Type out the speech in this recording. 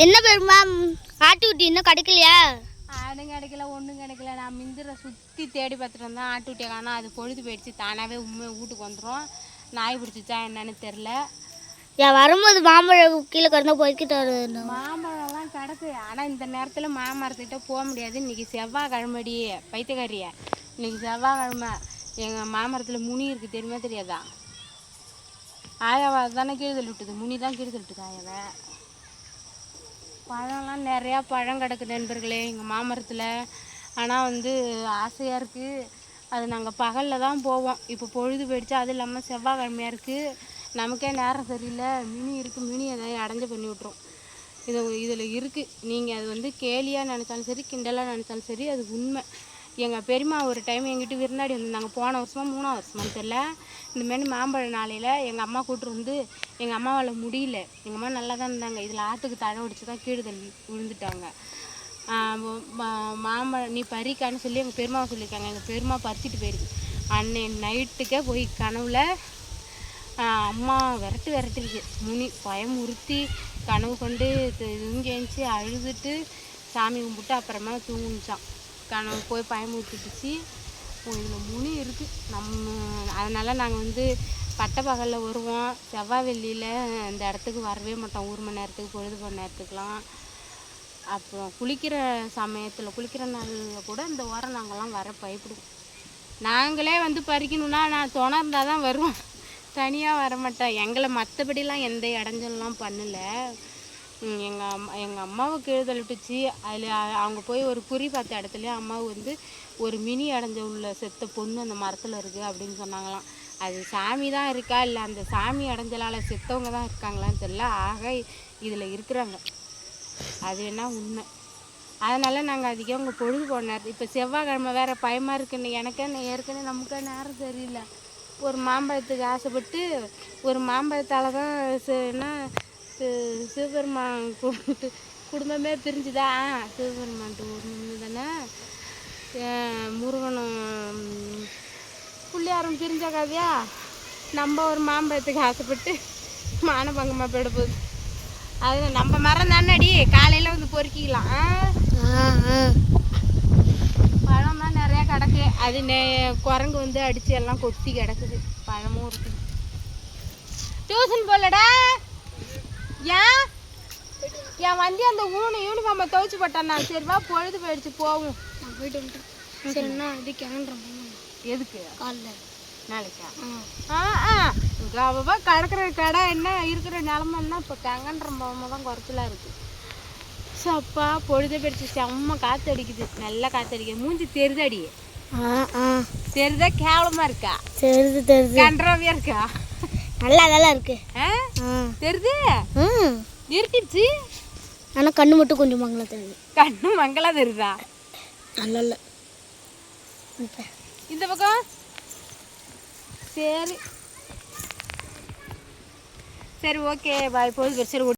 என்ன பெருமா? ஆட்டுக்குட்டி இன்னும் கிடைக்கலையா? ஆடும் கிடைக்கல ஒன்றும் கிடைக்கல. நான் மிந்திர சுற்றி தேடி பார்த்துட்டு வந்தேன். ஆட்டுக்குட்டியை காணோம் அது பொழுது போயிடுச்சு. தானாகவே உண்மை வீட்டுக்கு வந்துடும் நாய் பிடிச்சிச்சா என்னன்னு தெரில ஏன் வரும்போது மாம்பழம் கீழே கிடந்தா பொறுக்கிட்டு வருது மாம்பழம்லாம் கிடக்கு. ஆனால் இந்த நேரத்தில் மாமரத்துக்கிட்ட போக முடியாது. இன்னைக்கு செவ்வாய்க்கிழமடி பைத்தியக்காரிய. இன்னைக்கு செவ்வாய்க்கிழமை. எங்கள் மாமரத்தில் முனி இருக்குது தெரியுமா தெரியாதா? ஆயாவை தானே கீழ்தல் விட்டுது முனி தான் கீழ்தல் விட்டுது ஆயாவை பழம்லாம் நிறையா பழம் கிடக்கு நண்பர்களே எங்கள் மாமரத்தில். ஆனால் வந்து ஆசையாக இருக்குது அது நாங்கள் பகலில் தான் போவோம். இப்போ பொழுது போயிடுச்சு. அது இல்லாமல் செவ்வாய்க்கிழமையாக இருக்குது நமக்கே நேரம் சரியில்லை. மினி இருக்குது மினி எதாவது அடைஞ்சு பண்ணி விட்ரும் இது இதில் இருக்குது நீங்கள் அது வந்து கேலியாக நினச்சாலும் சரி கிண்டலாக நினச்சாலும் சரி அது உண்மை. எங்கள் பெரியம்மா ஒரு டைம் எங்கிட்ட விருந்தாடி வந்திருந்தாங்க. போன வருஷமா மூணாவது வருஷமான்னு தெரில இந்தமாரி மாம்பழ நாளையில் எங்கள் அம்மா கூட்டு வந்து எங்கள் அம்மாவால் முடியல. எங்கள் அம்மா நல்லா தான் இருந்தாங்க. இதில் ஆற்றுக்கு தழை ஒடிச்சு தான் கீழே தள்ளி விழுந்துட்டாங்க. மா- மாம்பழம் நீ பறிக்கான்னு சொல்லி எங்கள் பெருமாவை சொல்லியிருக்காங்க. எங்கள் பெருமா பறிச்சிட்டு போயிருக்கு. அன்னை நைட்டுக்கே போய் கனவுல அம்மா விரட்டு விரட்டிருக்கு. முனி பயமுறுத்தி கனவு கொண்டு தூங்கி அழுதுட்டு சாமி கும்பிட்டு அப்புறமா தூங்குச்சான் கனவு போய் பயமுறுத்திடுச்சு இதில் முனி இருக்குது நம்ம அதனால் நாங்கள் வந்து பட்ட பகலில் வருவோம். செவ்வாய் வெள்ளியில் இந்த இடத்துக்கு வரவே மாட்டோம். ஒரு மணி நேரத்துக்கு பொழுது போன நேரத்துக்குலாம் அப்புறம் குளிக்கிற சமயத்தில் குளிக்கிற நாளில் கூட இந்த ஓரம் நாங்கள்லாம் வர பயப்படுவோம். நாங்களே வந்து பறிக்கணும்னா நான் துணை இருந்தால் தான் வருவோம். தனியாக வர மாட்டோம் எங்களை மற்றபடிலாம் எந்த இடைஞ்சல்லாம் பண்ணலை. எங்கள் அம்மா எங்கள் அம்மாவுக்கு எழுதல் விட்டுச்சு. அதில் அவங்க போய் ஒரு குறி பார்த்த இடத்துலையே அம்மாவு வந்து ஒரு மினி அடைஞ்ச உள்ள செத்த பொண்ணு அந்த மரத்தில் இருக்குது அப்படின்னு சொன்னாங்களாம். அது சாமி தான் இருக்கா? இல்லை அந்த சாமி அடைஞ்சலால் செத்தவங்க தான் இருக்காங்களான்னு தெரியல. ஆக இதில் இருக்கிறாங்க. அது என்ன உண்மை. அதனால் நாங்கள் அதிகம் உங்கள் பொழுது போனார் இப்போ செவ்வாய்க்கிழமை வேறு பயமாக இருக்குன்னு எனக்கு ஏற்கனவே நமக்கு நேரம் சரியில்லை. ஒரு மாம்பழத்துக்கு ஆசைப்பட்டு ஒரு மாம்பழத்தால் தான் ச- என்ன சிவபெருமான் கும்பிட்டு குடும்பமே பிரிஞ்சுதா? சிவபெருமான்ட்டு ஒன்று தானே? முருகனும் பிள்ளையாரும் பிரிஞ்ச கதையா நம்ம ஒரு மாம்பழத்துக்கு ஆசைப்பட்டு மானபங்கமாக போயிட போகுது. அது நம்ம மரம் தானடி காலையில் வந்து பொறுக்கிக்கலாம். ஆ? பழம் தான் நிறையா கிடக்கு. அது நெ குரங்கு வந்து அடித்து எல்லாம் கொத்தி கிடக்குது. பழமும் இருக்குது. டியூஷன் போலடா என் வண்டி அந்த ஊனு யூனிஃபார்மை துவைச்சு போட்டான் நான். சரி வா பொழுது போயிடுச்சு போவோம். நான் போயிட்டு வந்துட்டேன். சரி என்ன இது கிளம்புறேன் எதுக்கு? காலைல. நாளைக்கா? ஆ. ஆ அவ கிடக்குற கடை என்ன இருக்கிற நிலமெல்லாம் இப்போ கங்கன்ற போகாம தான் குறைச்சலா இருக்கு. சப்பா பொழுது போயிடுச்சு. செம்ம காற்று அடிக்குது நல்லா காற்று அடிக்குது மூஞ்சி தெரிதாடி? ஆ ஆ. தெரிதா? கேவலமா இருக்கா? தெரியுது தெரியுது கன்றவியா இருக்கா? நல்லா நல்லா இருக்கு. ஆ. தெரிது? ம். இருட்டிடுச்சு? ஆனால் கண்ணு மட்டும் கொஞ்சம் மங்களா தெரியுது கண்ணு மங்களா தெரியுதா? நல்லா இல்லை இந்த பக்கம். சரி. சரி ஓகே பாய் போகுது சரி